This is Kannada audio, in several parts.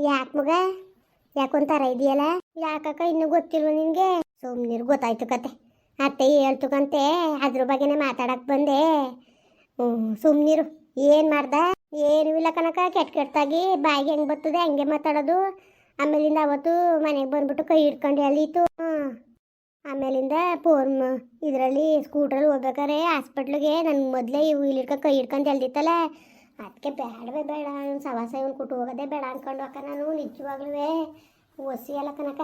ಯಾಕೆ ಮಗ? ಯಾಕೊಂತಾರ ಇದೆಯಲ್ಲ? ಯಾಕಕ್ಕ ಇನ್ನೂ ಗೊತ್ತಿಲ್ವ ನಿನಗೆ? ಸುಮ್ಮನಿರು ಗೊತ್ತಾಯ್ತು ಕತೆ. ಅತ್ತೆ ಹೇಳ್ತುಕಂತೆ ಅದ್ರ ಬಗ್ಗೆನೇ ಮಾತಾಡಕ್ಕೆ ಬಂದೆ. ಹ್ಞೂ ಸುಮ್ಮನಿರು ಏನು ಮಾಡ್ದ? ಏನೂ ಇಲ್ಲ ಕನಕ ಕೆಟ್ಟ ಕೆಟ್ಟಾಗಿ ಬಾಯಿಗೆ ಹೆಂಗೆ ಬರ್ತದೆ ಹಂಗೆ ಮಾತಾಡೋದು. ಆಮೇಲಿಂದ ಅವತ್ತು ಮನೆಗೆ ಬಂದ್ಬಿಟ್ಟು ಕೈ ಹಿಡ್ಕೊಂಡು ಅಲ್ಲಿತ್ತು. ಆಮೇಲಿಂದ ಫೋನ್ ಇದರಲ್ಲಿ ಸ್ಕೂಟ್ರಲ್ಲಿ ಹೋಗ್ಬೇಕಾರೆ ಹಾಸ್ಪಿಟ್ಲಿಗೆ. ನನ್ನ ಮೊದಲೇ ಇವು ಇಲ್ಲಿ ಕೈ ಹಿಡ್ಕೊಂಡು ಎಲ್ದಿತ್ತಲ್ಲ ಅದಕ್ಕೆ ಬೇಡವೇ ಬೇಡ, ಅವ್ನು ಸವಾಸ ಇವ್ನು ಕೊಟ್ಟು ಹೋಗೋದೇ ಬೇಡ ಅಂದ್ಕೊಂಡು ಅಕ್ಕ. ನಾನು ನಿಜವಾಗ್ಲೂ ಒಸಿ ಅಲ್ಲ ಕನಕ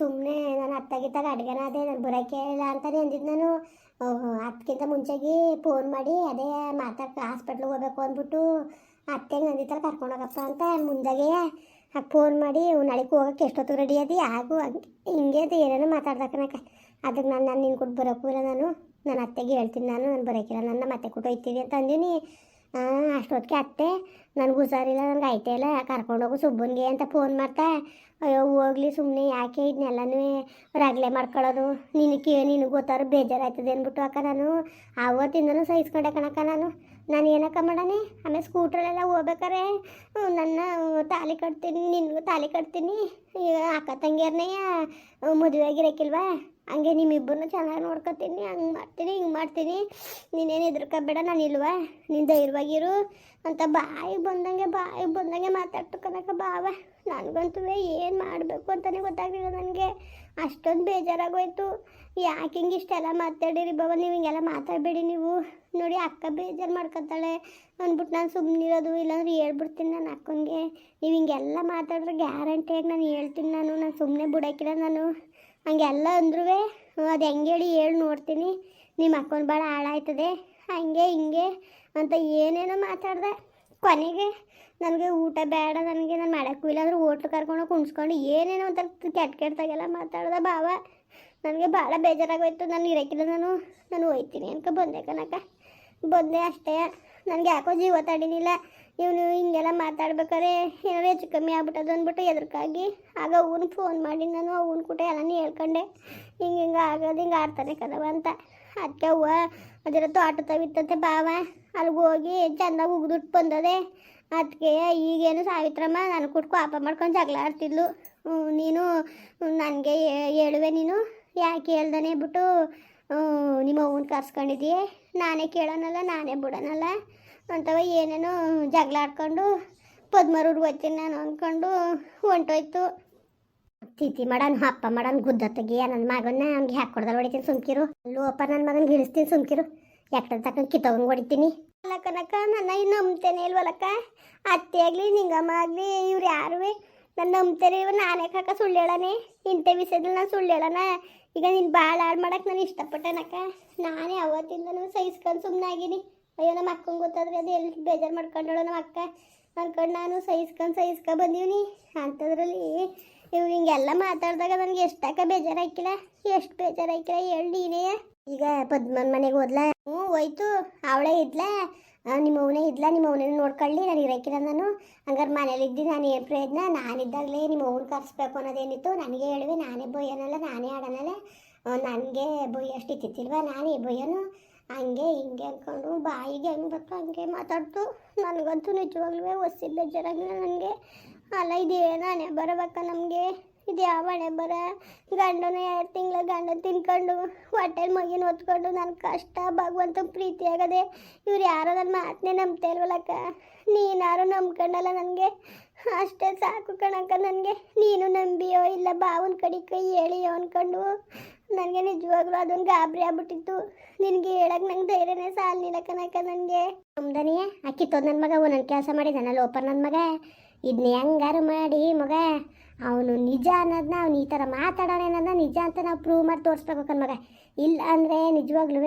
ಸುಮ್ಮನೆ ನಾನು ಅತ್ತಾಗಿತ್ತಾಗ ಅಡುಗೆನ ಅದೇ ನಾನು ಬರೋಕ್ಕೆ ಇಲ್ಲ ಅಂತಲೇ ಅಂದಿದ್ದು ನಾನು. ಅದಕ್ಕಿಂತ ಮುಂಚೆಗೆ ಫೋನ್ ಮಾಡಿ ಅದೇ ಮಾತಾಡ್ಕ ಹಾಸ್ಪಿಟ್ಲಿಗೆ ಹೋಗ್ಬೇಕು ಅಂದ್ಬಿಟ್ಟು ಅತ್ತೆಗೆ ಅಂದಿತ್ತಲ್ಲ ಕರ್ಕೊಂಡು ಹೋಗಪ್ಪ ಅಂತ ಮುಂದಾಗೆ ಫೋನ್ ಮಾಡಿ ನಾಳೆಗೆ ಹೋಗೋಕೆ ಎಷ್ಟೊತ್ತು ರೆಡಿ ಅದಿ? ಆಗು, ಹಂಗೆ, ಹಿಂಗೆ ಅದು ಏನೇನೋ ಮಾತಾಡ್ದ ಕನಕ ಅದಕ್ಕೆ ನಾನು ನಾನು ನಿನ್ನ ಕೊಟ್ಟು ಬರೋಕ್ಕೂ ಇಲ್ಲ ನಾನು. ನನ್ನ ಅತ್ತೆಗೆ ಹೇಳ್ತೀನಿ ನಾನು ನಾನು ಬರೋಕ್ಕಿಲ್ಲ. ನನ್ನ ಮತ್ತೆ ಕೊಟ್ಟು ಹೋಯ್ತೀನಿ ಅಂತ ಅಂದೀನಿ. ಅಷ್ಟೊತ್ತಿಗೆ ಅತ್ತೆ, ನನಗೆ ಹುಷಾರಿಲ್ಲ ನನಗೆ ಐತೆ ಇಲ್ಲ ಕರ್ಕೊಂಡೋಗು ಸುಬ್ಬನಿಗೆ ಅಂತ ಫೋನ್ ಮಾಡ್ತಾ, ಅಯ್ಯೋ, ಹೋಗ್ಲಿ ಸುಮ್ಮನೆ ಯಾಕೆ ಇದನ್ನೆಲ್ಲನೂ ರಗಳೆ ಮಾಡ್ಕೊಳ್ಳೋದು? ನಿನಗೆ ನಿನಗೆ ಗೊತ್ತಾರು ಬೇಜಾರಾಯ್ತದೆ ಅಂದ್ಬಿಟ್ಟು ಅಕ್ಕ ನಾನು. ಆವತ್ತಿಂದನೂ ಸಹಿಸ್ಕೊಂಡೆ ಕಣಕ್ಕ ನಾನು. ನಾನು ಏನಕ್ಕ ಮಾಡಾನೆ ಆಮೇಲೆ ಸ್ಕೂಟ್ರಲ್ಲೆಲ್ಲ ಹೋಗ್ಬೇಕಾರೆ ನನ್ನ ತಾಲಿ ಕಟ್ತೀನಿ, ನಿನಗೂ ತಾಲಿ ಕಟ್ತೀನಿ. ಈಗ ಅಕ್ಕ ತಂಗಿಯರ್ನೆಯ ಮದುವೆ ಆಗಿರಕ್ಕಿಲ್ವಾ ಹಂಗೆ ನಿಮ್ಮಿಬ್ಬರನ್ನ ಚೆನ್ನಾಗಿ ನೋಡ್ಕೊತೀನಿ, ಹಂಗೆ ಮಾಡ್ತೀನಿ, ಹಿಂಗೆ ಮಾಡ್ತೀನಿ. ನೀನೇನು ಹೆದರ್ಕೋಬೇಡ, ನಾನು ಇಲ್ವಾ? ನಿನ್ನ ಧೈರ್ಯವಾಗಿರು. ಅಂತ ಬಾಯಿಗೆ ಬಂದಂಗೆ ಬಾಯಿಗೆ ಬಂದಂಗೆ ಮಾತಾಡ್ತು ಕನಕ ಬಾವ ನನಗಂತೂ ಏನು ಮಾಡಬೇಕು ಅಂತಲೇ ಗೊತ್ತಾಗಲಿಲ್ಲ ನನಗೆ. ಅಷ್ಟೊಂದು ಬೇಜಾರಾಗೋಯ್ತು. ಯಾಕೆ ಹಿಂಗೆ ಇಷ್ಟೆಲ್ಲ ಮಾತಾಡಿರಿ ಬಾಬಾ ನೀವು ಹಿಂಗೆಲ್ಲ ಮಾತಾಡಬೇಡಿ ನೀವು. ನೋಡಿ, ಅಕ್ಕ ಬೇಜಾರು ಮಾಡ್ಕೊತಾಳೆ. ಅಂದ್ಬಿಟ್ಟು ನಾನು ಸುಮ್ಮನಿರೋದು ಇಲ್ಲಾಂದ್ರೆ ಹೇಳ್ಬಿಡ್ತೀನಿ ನಾನು ಅಕ್ಕನಿಗೆ ನೀವು ಹಿಂಗೆಲ್ಲ ಮಾತಾಡಿದ್ರೆ ಗ್ಯಾರಂಟಿಯಾಗಿ ನಾನು ಹೇಳ್ತೀನಿ ನಾನು. ನಾನು ಸುಮ್ಮನೆ ಬಿಡೋಕ್ಕಿಲ್ಲ ನಾನು. ಹಂಗೆಲ್ಲ ಅಂದ್ರೂ ಅದು ಹೆಂಗೆ ಹೇಳಿ ಹೇಳಿ ನೋಡ್ತೀನಿ. ನಿಮ್ಮ ಅಕ್ಕನ ಭಾಳ ಹಾಳಾಯ್ತದೆ. ಹಂಗೆ ಹಿಂಗೆ ಅಂತ ಏನೇನೋ ಮಾತಾಡ್ದೆ. ಕೊನೆಗೆ ನನಗೆ ಊಟ ಬೇಡ, ನನಗೆ ನಾನು ಮಾಡೋಕ್ಕೂ ಇಲ್ಲ ಅಂದ್ರೆ ಹೋಟ್ಲು ಕರ್ಕೊಂಡು ಕುಣಿಸ್ಕೊಂಡು ಏನೇನೋ ಒಂಥರ ಕೆಟ್ಟ ಕೆಟ್ಟದಾಗೆಲ್ಲ ಮಾತಾಡ್ದೆ ಭಾವ. ನನಗೆ ಭಾಳ ಬೇಜಾರಾಗೋಯ್ತು. ನಾನು ಇರೋಕ್ಕಿಲ್ಲ ನಾನು. ನಾನು ಹೋಯ್ತೀನಿ ಅನ್ಕ ಬಂದೆ ಕನಕ ಬಂದೆ ಅಷ್ಟೇ. ನನಗೆ ಯಾಕೋ ಜೀವ ತಡಿನಿಲ್ಲ ಇವನು ಹಿಂಗೆಲ್ಲ ಮಾತಾಡ್ಬೇಕಾದ್ರೆ ಏನಾದ್ರು ಹೆಚ್ಚು ಕಮ್ಮಿ ಆಗ್ಬಿಟ್ಟದು ಅಂದ್ಬಿಟ್ಟು ಎದ್ರಕ್ಕಾಗಿ ಆಗ ಅವನು ಫೋನ್ ಮಾಡಿ ನಾನು ಅವನ ಕೂಟ ಎಲ್ಲನೂ ಹೇಳ್ಕೊಂಡೆ. ಹಿಂಗೆ ಹಿಂಗೆ ಆಗೋದು ಹಿಂಗೆ ಆಡ್ತಾನೆ ಕದವ ಅಂತ. ಅದಕ್ಕೆ ಅವ್ವ ಅದರ ತೋಟ ತವಿತ್ತಂತೆ ಬಾವ. ಅಲ್ಲಿಗೆ ಹೋಗಿ ಚೆಂದಾಗಿ ಉಗ್ದುಟ್ಟು ಬಂದದೆ. ಅದಕ್ಕೆ ಈಗೇನು ಸಾವಿತ್ರಮ್ಮ ನಾನು ಕೂಡ ಕೋಪ ಮಾಡ್ಕೊಂಡು ಜಗಳ ಆಡ್ತಿದ್ಲು. ನೀನು ನನಗೆ ಹೇಳುವೆ ನೀನು. ಯಾಕೆ ಹೇಳ್ದಾನೆ ಬಿಟ್ಟು ನಿಮ್ಮ ಅವ್ವನ ಕರ್ಸ್ಕೊಂಡಿದ್ದೀಯ ನಾನೇ ಕೇಳೋನಲ್ಲ, ನಾನೇ ಬಿಡೋನಲ್ಲ. ಅಂತವ ಏನೇನೋ ಜಗಳ ಆಡ್ಕೊಂಡು ಪದ್ಮರೂರು ಹೋಗ್ತೀನಿ ನಾನು ಅಂದ್ಕೊಂಡು ಹೊಂಟೋಯ್ತು. ತಿಥಿ ಮಾಡನ್, ಅಪ್ಪ ಮಾಡನ್, ಗುದ್ದ ತೆಗಿಯ ನನ್ನ ಮಗನ ಅವ್ನಿಗೆ ಹಾಕೊಡ್ದಲ್ಲಿ ಹೊಡಿತೀನಿ ಸುಮ್ಕಿರು. ಲೋಪ ನನ್ನ ಮಗನ ಗಿಳಿಸ್ತೀನಿ ಸುಮ್ಕಿರು. ಎಕ್ಟರ್ ತಕ್ಕ ಕಿತ್ತೋಗಂಗೆ ಹೊಡಿತೀನಿ. ಅಲ್ಲ ನನ್ನ ಇನ್ನು ನಂಬ್ತೇನೆ ಇಲ್ವಲ್ಲಕ್ಕ? ಅತ್ತೆ ಆಗಲಿ, ನಿಂಗಮ್ಮ ಆಗಲಿ, ಇವ್ರು ಯಾರು? ನಾನು ನಂಬ್ತೇನೆ ಇವ್ರು ನಾನೇ ಕಾಕ ಸುಳ್ಳು ಹೇಳನೆ ಇಂಥ ವಿಷಯದಲ್ಲಿ ನಾನು ಸುಳ್ಳು ಹೇಳೋಣ ಈಗ ನೀನು ಭಾಳ ಹಾಳು ಮಾಡಕ್ಕೆ ನಾನು ಇಷ್ಟಪಟ್ಟನಕ್ಕ. ನಾನೇ ಅವತ್ತಿಂದನೂ ಸಹಿಸ್ಕೊಂಡು ಸುಮ್ಮನೆ ಆಗಿನಿ ಅಯ್ಯೋ, ನಮ್ಮ ಅಕ್ಕಂಗೆ ಗೊತ್ತಾದ್ರೆ ಅದು ಎಲ್ಲಿ ಬೇಜಾರು ಮಾಡ್ಕೊಂಡಳು ನಮ್ಮ ಅಕ್ಕ. ಅಂದ್ಕೊಂಡು ನಾನು ಸಹಿಸ್ಕೊಂಡು ಸಹಿಸ್ಕೊಂಡು ಬಂದೀವಿ ಅಂಥದ್ರಲ್ಲಿ ಇವ್ರು ಹಿಂಗೆಲ್ಲ ಮಾತಾಡಿದಾಗ ನನಗೆ ಎಷ್ಟಕ್ಕ ಬೇಜಾರಾಕಿಲ್ಲ ಎಷ್ಟು ಬೇಜಾರಾಕಿಲ್ಲ ಹೇಳಿ ನೀನೇ. ಈಗ ಪದ್ಮನ ಮನೆಗೆ ಹೋದ್ಲ? ಹ್ಞೂ, ಹೋಯ್ತು. ಅವಳೇ ಇದ್ಲ? ನಿಮ್ಮ ಅವನೇ ಇದ್ಲ? ನಿಮ್ಮ ಅವನೇ ನೋಡ್ಕೊಳ್ಳಿ, ನಾನು ಇರೋಕ್ಕಿಲ್ಲ ನಾನು. ಹಂಗಾರೆ ಮನೇಲಿದ್ದು ನಾನು ಏನು ಪ್ರಯತ್ನ? ನಾನಿದ್ದಾಗಲೇ ನಿಮ್ಮ ಅವ್ನ ಕರ್ಸ್ಬೇಕು ಅನ್ನೋದೇನಿತ್ತು. ನನಗೆ ಹೇಳಿವೆ, ನಾನೇ ಬೊಯ್ಯನಲ್ಲ, ನಾನೇ ಆಡನಲ್ಲ. ನನಗೆ ಬೊಯ್ಯಷ್ಟು ಇತ್ತಿತ್ತಿಲ್ವ ನಾನೇ ಬೊಯ್ಯನು. ಹಂಗೆ ಹಿಂಗೆ ಅಂದ್ಕೊಂಡು ಬಾಯಿಗೆ ಹೆಂಗೆ ಬರ್ತೋ ಹಂಗೆ ಮಾತಾಡ್ತು. ನನಗಂತೂ ನಿಜವಾಗ್ಲೂ ಒಸಿ ಬೇಜಾರಾಗಿಲ್ಲ ನನಗೆ. ಅಲ್ಲ ಇದೇನು ಹಣೆ ಬರಬೇಕ ನಮಗೆ? ಇದು ಯಾವ ಹಣೆ ಬರ? ಗಂಡನ ಎರಡು ತಿಂಗಳ ಗಂಡ ತಿನ್ಕೊಂಡು ಹೊಟ್ಟೆಲಿ ಮಗಿನ ಹೊತ್ಕೊಂಡು ನನ್ನ ಕಷ್ಟ ಭಗವಂತ ಪ್ರೀತಿ ಆಗದೆ ಇವ್ರು ಯಾರೋ ನನ್ನ ಮಾತನ್ನೇ ನಂಬ್ತಾ ಇಲ್ವಲ್ಲಕ್ಕ ನೀನಾರು ನಂಬ್ಕೊಂಡಲ್ಲ ನನಗೆ? ಅಷ್ಟೇ ಸಾಕು ಕಣಕ್ಕ ನನಗೆ. ನೀನು ನಂಬಿಯೋ ಇಲ್ಲ ಬಾವನ ಕಡೆ ಕೈ ಹೇಳಿ ಅನ್ಕೊಂಡು ನನಗೆ ನಿಜವಾಗ್ಲೂ ಅದೊಂದು ಗಾಬರಿ ಆಗ್ಬಿಟ್ಟಿತ್ತು. ನಿನಗೆ ಹೇಳಕ್ಕೆ ನಂಗೆ ಧೈರ್ಯನೇ ಸಾಲಲಿಲ್ಲ ಕನಕ ನನಗೆ. ನಮ್ದನಿಯ ಅಕ್ಕಿತ್ತೋದು ನನ್ನ ಮಗ ಒಂದೊಂದು ಕೆಲಸ ಮಾಡಿದಾನ ಲೋಪರ್ ನನ್ನ ಮಗ. ಇದನ್ನ ಹೆಂಗಾರು ಮಾಡಿ ಮಗ ಅವನು ನಿಜ ಅನ್ನೋದನ್ನ ಅವ್ನು ಈ ಥರ ಮಾತಾಡೋಣ ಅನ್ನೋದನ್ನ ನಿಜ ಅಂತ ನಾವು ಪ್ರೂವ್ ಮಾಡಿ ತೋರಿಸ್ಬೇಕು ಮಗ. ಇಲ್ಲ ಅಂದರೆ ನಿಜವಾಗ್ಲೂ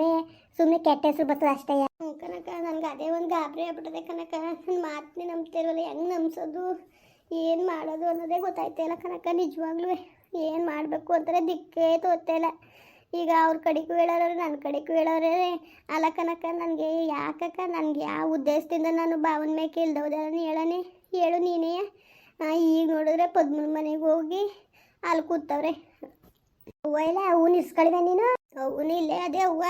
ಸುಮ್ಮನೆ ಕೆಟ್ಟ ಹೆಸರು ಬರ್ತದೆ ಅಷ್ಟೇ. ಕನಕ ನನಗೆ ಅದೇ ಒಂದು ಗಾಬರಿ ಆಗ್ಬಿಟ್ಟದೆ ಕನಕ. ನನ್ನ ಮಾತನ್ನೇ ನಂಬ್ತಿರಲ್ಲ ಹೆಂಗೆ ನಂಬಿಸೋದು? ಏನು ಮಾಡೋದು ಅನ್ನೋದೇ ಗೊತ್ತಾಯ್ತಾ ಇಲ್ಲ ಕನಕ ನಿಜವಾಗ್ಲೂ ಏನು ಮಾಡಬೇಕು ಅಂತಾರೆ ದಿಕ್ಕೇ ತೋರ್ತಾ ಇಲ್ಲ. ಈಗ ಅವ್ರ ಕಡೆಗೂ ಹೇಳೋರು ನನ್ನ ಕಡೆಗೂ ಹೇಳೋರೇ ಅಲ್ಲ ಕನಕ ನನಗೆ ಯಾಕಕ್ಕ, ನನಗೆ ಯಾವ ಉದ್ದೇಶದಿಂದ ನಾನು ಭಾವನ ಮೇಲೆ ಕೇಳ್ದವ್ದಾರని ಹೇಳನೆ ಹೇಳು ನೀನೇ. ಈಗ ನೋಡಿದ್ರೆ ಪದ್ಮನ ಮನೆಗೆ ಹೋಗಿ ಅಲ್ಲಿ ಕೂತವ್ರೆ. ಹೂವ ಇಲ್ಲ ಹೂವು ನೀನು? ಹೂವು ಇಲ್ಲೇ ಅದೇ ಹೂವ.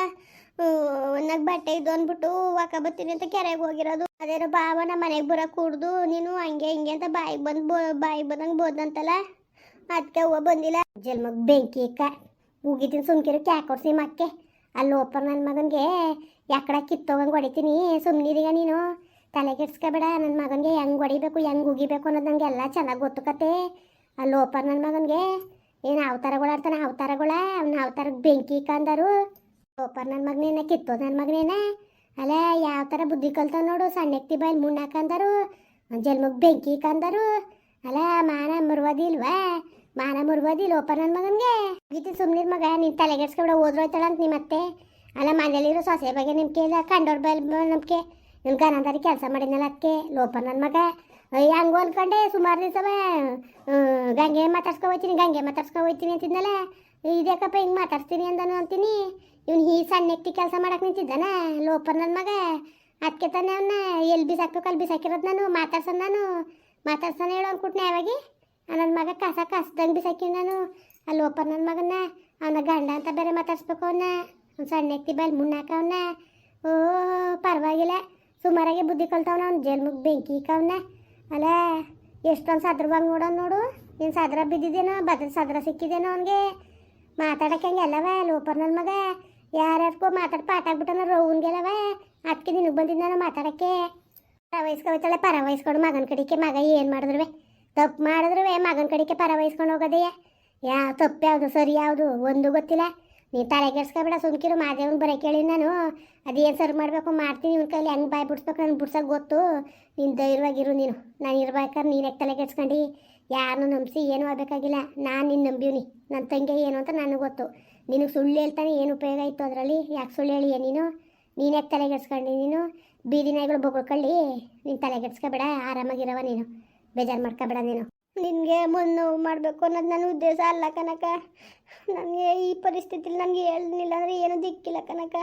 ಒಂದಾಗ ಬಟ್ಟೆ ಇದು ಅಂದ್ಬಿಟ್ಟು ವಾಕ ಬರ್ತೀನಿ ಅಂತ ಕೆರೆಗೆ ಹೋಗಿರೋದು. ಅದೇನೋ ಬಾವ ನಮ್ಮ ಮನೆಗೆ ಬರೋಕೆ ಕೂಡ್ದು, ನೀನು ಹಂಗೆ ಹಿಂಗೆ ಅಂತ ಬಾಯಿಗೆ ಬಂದು ಬೋ, ಬಾಯಿಗೆ ಬಂದಂಗೆ ಬೋದಂತಲ್ಲ ಅದಕ್ಕೆ ಹೂವು ಬಂದಿಲ್ಲ. ಜಲ್ಮಗ್ ಬೆಂಕಿ ಇಕ್ಕ ಉಗಿತೀನಿ ಸುಮ್ಕಿರು ಕ್ಯಾಕೊಡ್ಸಿ ಮಕ್ಕೆ ಅಲ್ಲಿ ಓಪರ್ ನನ್ನ ಮಗನಿಗೆ, ಯಾಕಡ ಕಿತ್ತೋಗಂಗೆ ಹೊಡಿತೀನಿ? ಸುಮ್ಮನಿದೀಗ ನೀನು. ತಲೆ ಕೆಡ್ಸ್ಕೊಬೇಡ ನನ್ನ ಮಗನಿಗೆ ಹೆಂಗೆ ಹೊಡಿಬೇಕು, ಹೆಂಗೆ ಉಗಿಬೇಕು ಅನ್ನೋದು ನನಗೆಲ್ಲ ಚೆನ್ನಾಗಿ ಗೊತ್ತು ಕತೆ. ಅಲ್ಲಿ ಓಪರ್ ನನ್ನ ಮಗನಿಗೆ ಏನು ಅವತಾರಗಳು ಆಡ್ತಾನೆ? ಅವತಾರಗಳ? ಅವ್ನ ಅವತಾರಕ್ಕೆ ಬೆಂಕಿ ಕಂದರು. ಓಪರ್ ನನ್ನ ಮಗನೇನ, ಕಿತ್ತು ನನ್ನ ಮಗನೇನ. ಅಲ್ಲ ಯಾವ ಥರ ಬುದ್ಧಿ ಕಲ್ತಾವ ನೋಡು. ಸಣ್ಣಕ್ತಿ ಬಾಯಲ್ಲಿ ಮುಣ್ಣ ಹಾಕಂದರು ಜಲ್ಮಗ್ ಬೆಂಕಿ ಕಂದರು. ಅಲ್ಲ ಮಾನ ಮುರ್ವದಿಲ್ವಾ? ಮಾನ ಮುರ್ವದಿಲ್ಲ ಓಪರ್ ನನ್ನ ಮಗನಿಗೆ. ಗೀತಿ ಸುಮ್ಮನೆ ಮಗ ನಿನ್ನ ಅಂತ ನಿಮ್ಮ ಮತ್ತೆ ಅಲ್ಲ ಮನೇಲಿರೋ ಸೊಸೆ ಬಗ್ಗೆ ನಿಮ್ಗೆ ಇಲ್ಲ ಕಂಡೋರ್ ಬಲ್ ನಂಬಿಕೆ ನಿಮ್ಗೆ ಅನಂತಾರಿ ಕೆಲಸ ಮಾಡಿದ್ನಲ್ಲ ಅಕ್ಕೆ ಲೋಪರ್ ನನ್ನ ಮಗ. ಹಂಗು ಅನ್ಕೊಂಡೆ ಸುಮಾರು ದಿವಸ ಗಂಗೆ ಮಾತಾಡ್ಸ್ಕೊ ಹೋಗ್ತೀನಿ ಗಂಗೆ ಮಾತಾಡ್ಸ್ಕೊ ಹೋಗ್ತೀನಿ ಅಂತಿದ್ನಲ್ಲ. ಇದ್ಯಾಕಪ್ಪ ಹಿಂಗೆ ಮಾತಾಡ್ತೀನಿ ಅಂದನು ಅಂತೀನಿ. ಇವ್ನು ಈ ಸಣ್ಣ ಎತ್ತಿ ಕೆಲಸ ಮಾಡಕ್ಕೆ ನಿಂತಿದ್ದಾನ, ಲೋಪರ್ ನನ್ನ ಮಗ. ಅದಕ್ಕೆ ತಾನೇ ಅವನ್ನ ಎಲ್ಲಿ ಬಿಸಾಕ್ಬೇಕು ಅಲ್ಲಿ ಬಿಸಾಕಿರೋದು ನಾನು, ಮಾತಾಡ್ಸೋದು ನಾನು. ಮಾತಾಡ್ಸೋಣ ಹೇಳೋ ಅನ್ಕೊಟ್ನೆ ಯಾವಾಗಿ ನನ್ನ ಮಗ ಕಸ ಕಸ್ದಂಗೆ ಬಿಸಾಕಿ ನಾನು. ಅಲ್ಲಿ ಲೋಪರ್ ನನ್ನ ಮಗನ್ನ, ಅವನ ಗಂಡ ಅಂತ ಬೇರೆ ಮಾತಾಡ್ಸ್ಬೇಕು ಅವನ್ನ ಅವ್ನು ಸಣ್ಣ ಎತ್ತಿ ಬಲ್ ಮುನ್ನಾಕ ಅವನ್ನ ಓ, ಪರವಾಗಿಲ್ಲ. ಸುಮಾರಾಗಿ ಬುದ್ಧಿ ಕಲ್ತವನ ಅವ್ನು, ಜಲ್ಮುಗ್ ಬೆಂಕಿ ಇಕ್ಕವನ್ನ ಅಲ್ಲ ಎಷ್ಟೊಂದು ಸದ್ರ ಬಂದು ನೋಡೋ. ನೋಡು ನೀನು ಸದ್ರ ಬಿದ್ದಿದ್ದೇನೋ ಬದ್ರ ಸದ್ರ ಸಿಕ್ಕಿದೇನೋ ಅವನಿಗೆ. ಮಾತಾಡಕ್ಕೆ ಹಂಗೆ ಎಲ್ಲವೇ ಲೋಪರ್ ನನ್ನ ಮಗ. ಯಾರ್ಯಾರ್ಕೋ ಮಾತಾಡಿ ಪಾಠ ಆಗ್ಬಿಟ್ಟನ ರೌನ್ಗೆಲ್ಲವ ಅದಕ್ಕೆ ನಿನಗೆ ಬಂದಿದ್ದು ನಾನು ಮಾತಾಡೋಕ್ಕೆ. ಪರವಹಿಸ್ಕೊಳ್ತಾಳೆ ಪರ ವಹಿಸ್ಕೊಂಡು ಮಗನ ಕಡೆಗೆ ಮಗ ಏನು ಮಾಡಿದ್ರು ತಪ್ಪು ಮಾಡಿದ್ರು ಮಗನ ಕಡೆಗೆ ಪರವಹಿಸ್ಕೊಂಡು ಹೋಗೋದೆಯಾ? ಯಾವ ತಪ್ಪು ಯಾವುದು, ಸರಿ ಯಾವುದು, ಒಂದು ಗೊತ್ತಿಲ್ಲ. ನೀ ತಲೆ ಕೆಡ್ಸ್ಕೊಬೇಡ, ಸುಮ್ಕಿರು, ಮಾದೇವನ್ ಬರೀ ಕೇಳಿ ನಾನು. ಅದೇನು ಸರ್ ಮಾಡಬೇಕು ಮಾಡ್ತೀನಿ, ಇವ್ನ ಕೈಲಿ ಹೆಂಗೆ ಬಾಯಿ ಬಿಡ್ಸ್ಬೇಕು ನಾನು ಬಿಡ್ಸೋಕೆ ಗೊತ್ತು. ನೀನು ಧೈರ್ಯವಾಗಿರು ನೀನು. ನಾನು ಇರ್ಬೇಕಾದ್ರೆ ನೀನು ತಲೆ ಕೆಡ್ಸ್ಕೊಂಡು? ಯಾರನ್ನು ನಂಬಿಸಿ ಏನೂ ಆಗಬೇಕಾಗಿಲ್ಲ. ನಾನು ನಿನ್ನ ನಂಬಿವ್ನಿ ನನ್ನ ತಂಗಿ ಏನು ಅಂತ ನನಗೆ ಗೊತ್ತು. ನಿನಗೆ ಸುಳ್ಳು ಹೇಳ್ತಾನೆ ಏನು ಉಪಯೋಗ ಇತ್ತು ಅದರಲ್ಲಿ? ಯಾಕೆ ಸುಳ್ಳು ಹೇಳಿ ನೀನು? ನೀನು ಯಾಕೆ ತಲೆಗೆಡ್ಸ್ಕೊಂಡು ನೀನು? ಬೀದಿ ನಾಯಿಗಳು ಬೊಗಳ್ಕೊಳ್ಳಿ. ನೀನು ತಲೆಗೆಡ್ಸ್ಕೊಬೇಡ ಆರಾಮಾಗಿರವ ನೀನು. ಬೇಜಾರು ಮಾಡ್ಕೊಬೇಡ ನೀನು. ನಿನಗೆ ಮುನ್ನು ಮಾಡಬೇಕು ಅನ್ನೋದು ನನ್ನ ಉದ್ದೇಶ ಅಲ್ಲ ಕನಕ. ನನಗೆ ಈ ಪರಿಸ್ಥಿತಿಲಿ ನನಗೆ ಹೇಳಿಲ್ಲ ಅಂದರೆ ಏನೂ ದಿಕ್ಕಿಲ್ಲ ಕನಕ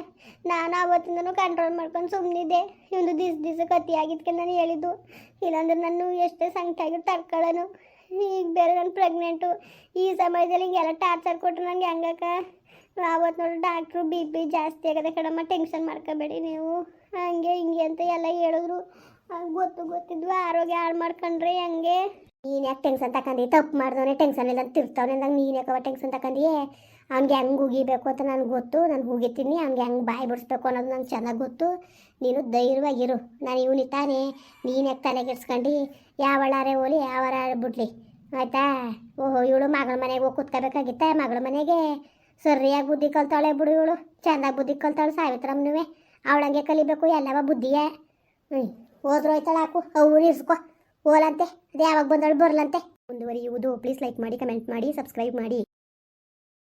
ನಾನು ಅವತ್ತಿಂದನು ಕಂಟ್ರೋಲ್ ಮಾಡ್ಕೊಂಡು ಸುಮ್ಮನಿದ್ದೆ ಇವೊಂದು ದಿಸ್ ದಿಸ ಕತಿ ಆಗಿದ್ದಕ್ಕೆ ನಾನು ಹೇಳಿದ್ದು. ಇಲ್ಲಾಂದ್ರೆ ನಾನು ಎಷ್ಟೇ ಸಂಕಟ ಆಗಿ ತಡ್ಕೊಳ್ಳೋನು ಈಗ ಬೇರೆ ನಾನು ಪ್ರೆಗ್ನೆಂಟು ಈ ಸಮಯದಲ್ಲಿ ಹಿಂಗೆಲ್ಲ ಟಾರ್ಚರ್ ಕೊಟ್ಟರು ನನಗೆ ಹಂಗಕ್ಕ? ಆವತ್ತು ನೋಡಿ ಡಾಕ್ಟ್ರು ಬಿ ಪಿ ಜಾಸ್ತಿ ಆಗದೆ ಕಡಮ್ಮ ಟೆನ್ಷನ್ ಮಾಡ್ಕೋಬೇಡಿ ನೀವು. ಹಂಗೆ ಹಿಂಗೆ ಅಂತ ಎಲ್ಲ ಹೇಳಿದ್ರು. ಗೊತ್ತು ಗೊತ್ತಿದ್ವು. ಆರೋಗ್ಯ ಹಾಳು ಮಾಡ್ಕೊಂಡ್ರೆ ಹಂಗೆ? ನೀನು ಯಾಕೆ ಟೆನ್ಷನ್ ತಕೊಂಡಿ ತಪ್ಪು ಮಾಡ್ದವನೇ ಟೆನ್ಷನ್ ಇಲ್ಲ ತಿರ್ತಾವನೆ ನಂಗೆ ನೀನು ಯಾಕವ ಟೆನ್ಷನ್ ತಕೊಂಡಿ ಅವ್ನಿಗೆ ಹೆಂಗೆ ಉಗಿಬೇಕು ಅಂತ ನನಗೆ ಗೊತ್ತು, ನಾನು ಉಗಿತೀನಿ, ಅವ್ನಿಗೆ ಹೆಂಗೆ ಬಾಯಿ ಬಿಡಿಸ್ಬೇಕು ಅನ್ನೋದು ನಂಗೆ ಚೆನ್ನಾಗಿ ಗೊತ್ತು. ನೀನು ಧೈರ್ಯವಾಗಿರು. ನಾನು ಇವನಿ ತಾನೇ ನೀನು ಯಾಕೆ ತಲೆಗೆಡ್ಸ್ಕೊಂಡು ಯಾವಳಾರೆ ಹೋಲಿ ಯಾವಳಾರೆ ಬಿಡ್ಲಿ. ಆಯ್ತಾ? ಓಹೋ, ಇವಳು ಮಗಳ ಮನೆಗೆ ಹೋಗಿ ಕೂತ್ಕೋಬೇಕಾಗಿತ್ತ ಮಗಳ ಮನೆಗೆ? ಸರಿಯಾಗಿ ಬುದ್ಧಿ ಕಲ್ತಾಳೆ ಬಿಡು ಇವಳು. ಚೆಂದಾಗಿ ಬುದ್ಧಿ ಕಲ್ತಾಳೆ ಸಾವಿತ್ರಮ್ಮನೂ ಅವಳಂಗೆ ಕಲಿಬೇಕು, ಎಲ್ಲವ ಬುದ್ಧಿಯೇ. ಹ್ಞೂ ಹೋದ್ರು ಹೋಯ್ತಾಳೆ ಹಾಕು. ಅವ್ರು ಇರ್ಸ್ಕೊ. ಹೋಲಂತೆ. ಅದೇ ಯಾವಾಗ ಬಂದಳು ಬರಲಂತೆ. ಮುಂದುವರಿಯುವುದು. ಪ್ಲೀಸ್ ಲೈಕ್ ಮಾಡಿ ಕಮೆಂಟ್ ಮಾಡಿ ಸಬ್ಸ್ಕ್ರೈಬ್ ಮಾಡಿ.